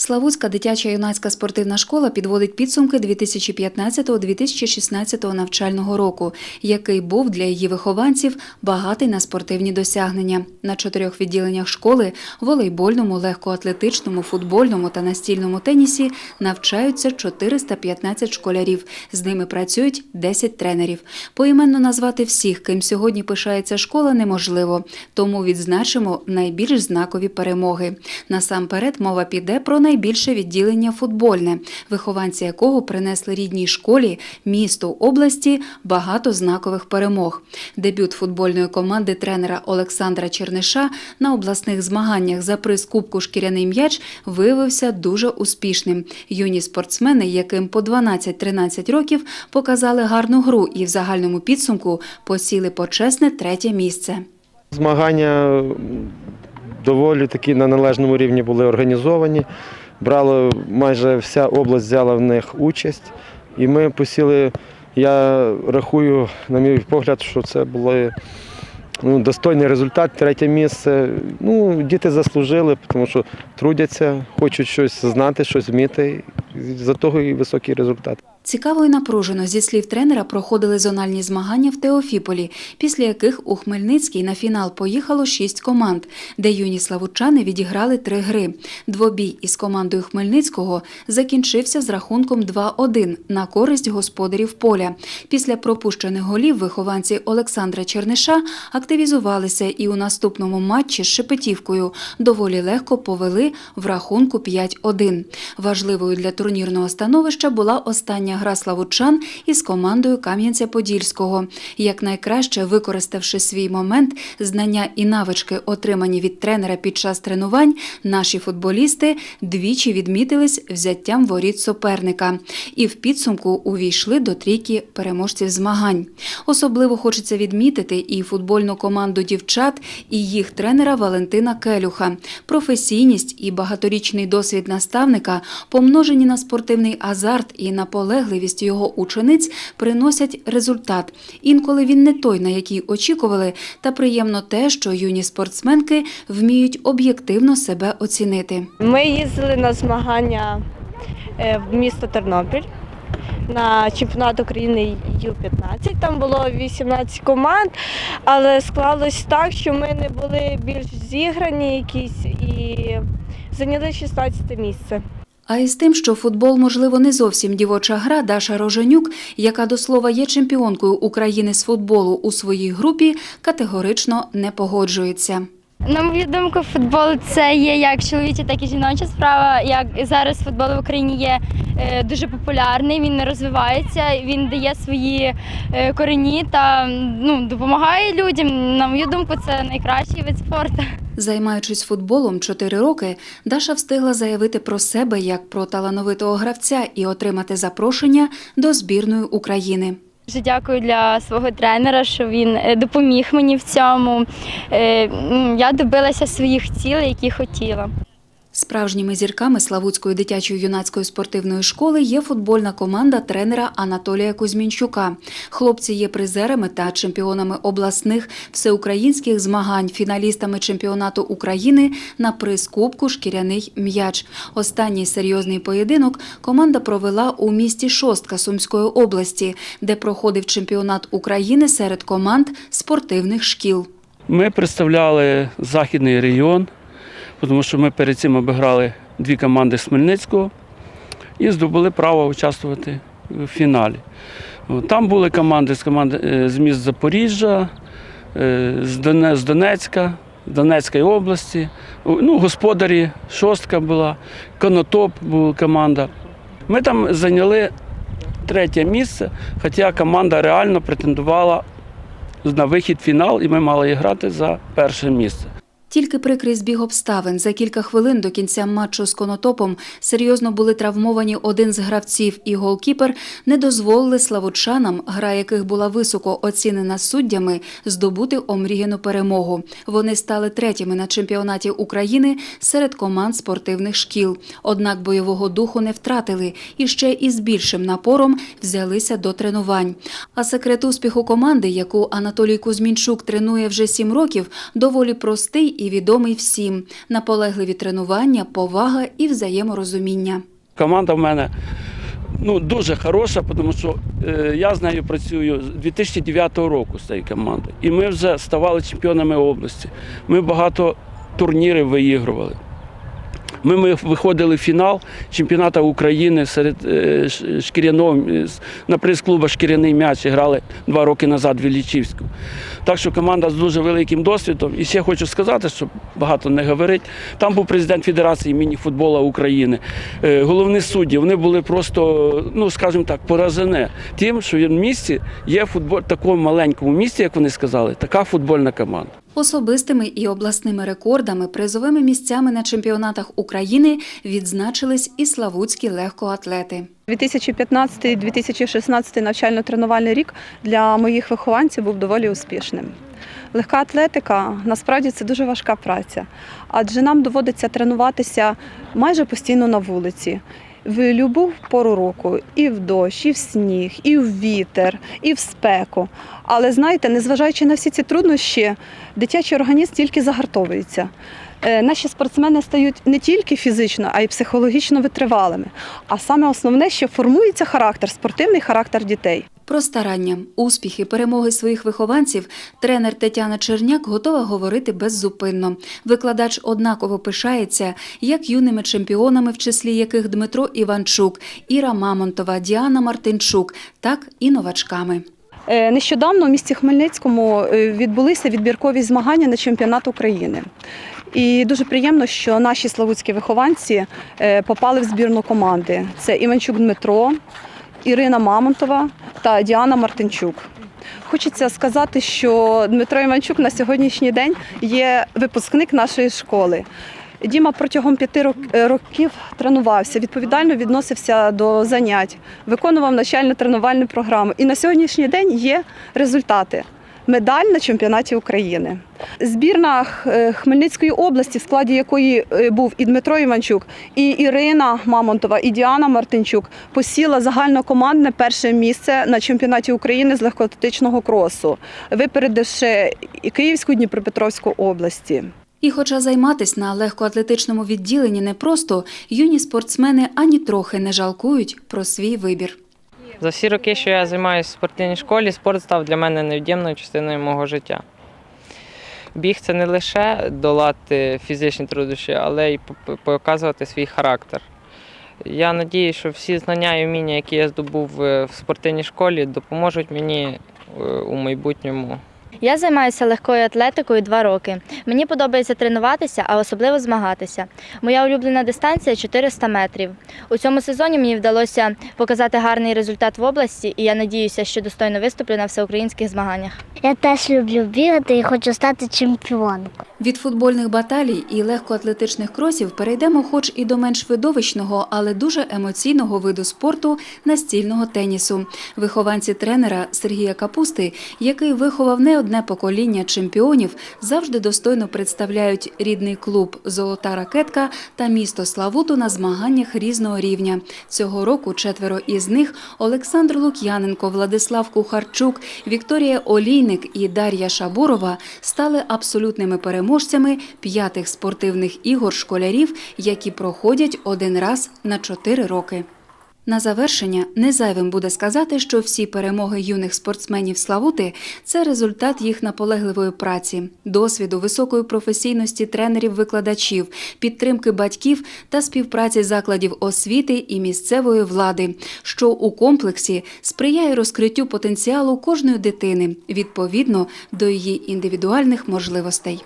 Славутська дитяча юнацька спортивна школа підводить підсумки 2015-2016 навчального року, який був для її вихованців багатий на спортивні досягнення. На чотирьох відділеннях школи волейбольному, легкоатлетичному, футбольному та настільному тенісі навчаються 415 школярів. З ними працюють 10 тренерів. Поіменно назвати всіх, ким сьогодні пишається школа, неможливо. Тому відзначимо найбільш знакові перемоги. Насамперед мова піде про найбільше відділення футбольне, вихованці якого принесли рідній школі, місту, області багато знакових перемог. Дебют футбольної команди тренера Олександра Черниша на обласних змаганнях за приз Кубку Шкіряний м'яч виявився дуже успішним. Юні спортсмени, яким по 12-13 років, показали гарну гру і в загальному підсумку посіли почесне третє місце. Змагання доволі таки на належному рівні були організовані. Брала майже вся область взяла в них участь. І ми посіли, я рахую, на мій погляд, що це були ну, достойний результат, третє місце. Ну, діти заслужили, тому що трудяться, хочуть щось знати, щось вміти. За того і високий результат. Цікаво і напружено, зі слів тренера, проходили зональні змагання в Теофіполі, після яких у Хмельницький на фінал поїхало шість команд, де юні славучани відіграли три гри. Двобій із командою Хмельницького закінчився з рахунком 2-1 на користь господарів поля. Після пропущених голів вихованці Олександра Черниша активізувалися і у наступному матчі з Шепетівкою доволі легко повели в рахунку 5-1. Важливою для турнірного становища була остання гра славучан із командою Кам'янця-Подільського. Якнайкраще використавши свій момент, знання і навички, отримані від тренера під час тренувань, наші футболісти двічі відмітились взяттям воріт суперника і в підсумку увійшли до трійки переможців змагань. Особливо хочеться відмітити і футбольну команду дівчат, і їх тренера Валентина Келюха. Професійність і багаторічний досвід наставника, помножені на спортивний азарт і наполегливість його учениць, приносять результат. Інколи він не той, на який очікували, та приємно те, що юні спортсменки вміють об'єктивно себе оцінити. Ми їздили на змагання е, в місто Тернопіль на чемпіонат України Ю-15. Там було 18 команд, але склалось так, що ми не були більш зіграні якісь і зайняли 16 місце. А із тим, що футбол, можливо, не зовсім дівоча гра, Даша Роженюк, яка до слова є чемпіонкою України з футболу у своїй групі, категорично не погоджується. На мою думку, футбол це є як чоловіча, так і жіноча справа. Як зараз футбол в Україні є е, дуже популярний, він розвивається, він дає свої е, корені та ну, допомагає людям. На мою думку, це найкращий вид спорту. Займаючись футболом 4 роки, Даша встигла заявити про себе як про талановитого гравця і отримати запрошення до збірної України. Дуже дякую для свого тренера, що він е, допоміг мені в цьому. Е, Я добилася своїх цілей, які хотіла. Справжніми зірками Славутської дитячої юнацької спортивної школи є футбольна команда тренера Анатолія Кузьмінчука. Хлопці є призерами та чемпіонами обласних всеукраїнських змагань, фіналістами чемпіонату України на приз Кубку Шкіряний м'яч. Останній серйозний поєдинок команда провела у місті Шостка Сумської області, де проходив чемпіонат України серед команд спортивних шкіл. Ми представляли західний регіон, тому що ми перед цим обіграли дві команди з Хмельницького і здобули право участвувати в фіналі. Там були команди з команди е, з міст Запоріжжя, е, з Доне- з Донецька, Донецької області. Ну, господарі, шостка була, Конотоп була команда. Ми там зайняли третє місце, хоча команда реально претендувала на вихід в фінал, і ми мали грати за перше місце. Тільки прикрий збіг обставин. За кілька хвилин до кінця матчу з конотопом серйозно були травмовані один з гравців і голкіпер не дозволили славучанам, гра яких була високо оцінена суддями, здобути омріяну перемогу. Вони стали третіми на чемпіонаті України серед команд спортивних шкіл. Однак бойового духу не втратили і ще із більшим напором взялися до тренувань. А секрет успіху команди, яку Анатолій Кузьмінчук тренує вже сім років, доволі простий і відомий всім: наполегливі тренування, повага і взаєморозуміння. Команда в мене ну, дуже хороша, тому що е, я з нею працюю з 2009 року з цією командою. І ми вже ставали чемпіонами області. Ми багато турнірів виігрували. Ми, ми виходили в фінал чемпіонату України серед е, шкіряного е, на прес-клуба Шкіряний м'яч грали два роки назад в Іллічівську. Так що команда з дуже великим досвідом. І ще хочу сказати, щоб багато не говорити. Там був президент Федерації міні-футболу України, е, головні судді. Вони були просто, ну скажімо так, поражені тим, що в місті є футбол, в такому маленькому місті, як вони сказали, така футбольна команда. Особистими і обласними рекордами, призовими місцями на чемпіонатах України відзначились і славутські легкоатлети. 2015-2016 навчально-тренувальний рік для моїх вихованців був доволі успішним. Легка атлетика насправді це дуже важка праця, адже нам доводиться тренуватися майже постійно на вулиці. В будь-яку пору року, і в дощ, і в сніг, і в вітер, і в спеку. Але знаєте, незважаючи на всі ці труднощі, дитячий організм тільки загартовується. Е, Наші спортсмени стають не тільки фізично, а й психологічно витривалими. А саме основне, що формується характер, спортивний характер дітей. Про старання, успіхи, перемоги своїх вихованців тренер Тетяна Черняк готова говорити беззупинно. Викладач однаково пишається як юними чемпіонами, в числі яких Дмитро Іванчук, Іра Мамонтова, Діана Мартинчук, так і новачками. Е, Нещодавно в місті Хмельницькому е, відбулися відбіркові змагання на чемпіонат України. І дуже приємно, що наші славутські вихованці е, попали в збірну команди. Це Іванчук Дмитро, Ірина Мамонтова та Діана Мартинчук. Хочеться сказати, що Дмитро Іванчук на сьогоднішній день є випускник нашої школи. Діма протягом п'яти е, років тренувався, відповідально відносився до занять, виконував навчально-тренувальну програму. І на сьогоднішній день є результати. Медаль на чемпіонаті України. Збірна е, Хмельницької області, в складі якої е, був і Дмитро Іванчук, і Ірина Мамонтова, і Діана Мартинчук, посіла загальнокомандне перше місце на чемпіонаті України з легкоатлетичного кросу, випередивши і Київську і Дніпропетровську області. І хоча займатись на легкоатлетичному відділенні непросто, юні спортсмени ані трохи не жалкують про свій вибір. За всі роки, що я займаюся в спортивній школі, спорт став для мене невід'ємною частиною мого життя. Біг це не лише долати фізичні труднощі, але й показувати свій характер. Я надію, що всі знання і вміння, які я здобув е, в спортивній школі, допоможуть мені е, у майбутньому Я займаюся легкою атлетикою два роки. Мені подобається тренуватися, а особливо змагатися. Моя улюблена дистанція 400 метрів. У цьому сезоні мені вдалося показати гарний результат в області, і я надіюся, що достойно виступлю на всеукраїнських змаганнях. Я теж люблю бігати і хочу стати чемпіонкою. Від футбольних баталій і легкоатлетичних кросів перейдемо хоч і до менш видовищного, але дуже емоційного виду спорту настільного тенісу. Вихованці тренера Сергія Капусти, який виховав не одне покоління чемпіонів, завжди достойно представляють рідний клуб Золота ракетка та місто Славуту на змаганнях різного рівня. Цього року четверо із них Олександр Лук'яненко, Владислав Кухарчук, Вікторія Олійник і Дар'я Шабурова стали абсолютними переможцями п'ятих спортивних ігор школярів, які проходять один раз на чотири роки. На завершення незайвим буде сказати, що всі перемоги юних спортсменів Славути це результат їх наполегливої праці, досвіду, високої професійності тренерів-викладачів, підтримки батьків та співпраці закладів освіти і місцевої влади, що у комплексі сприяє розкриттю потенціалу кожної дитини відповідно до її індивідуальних можливостей.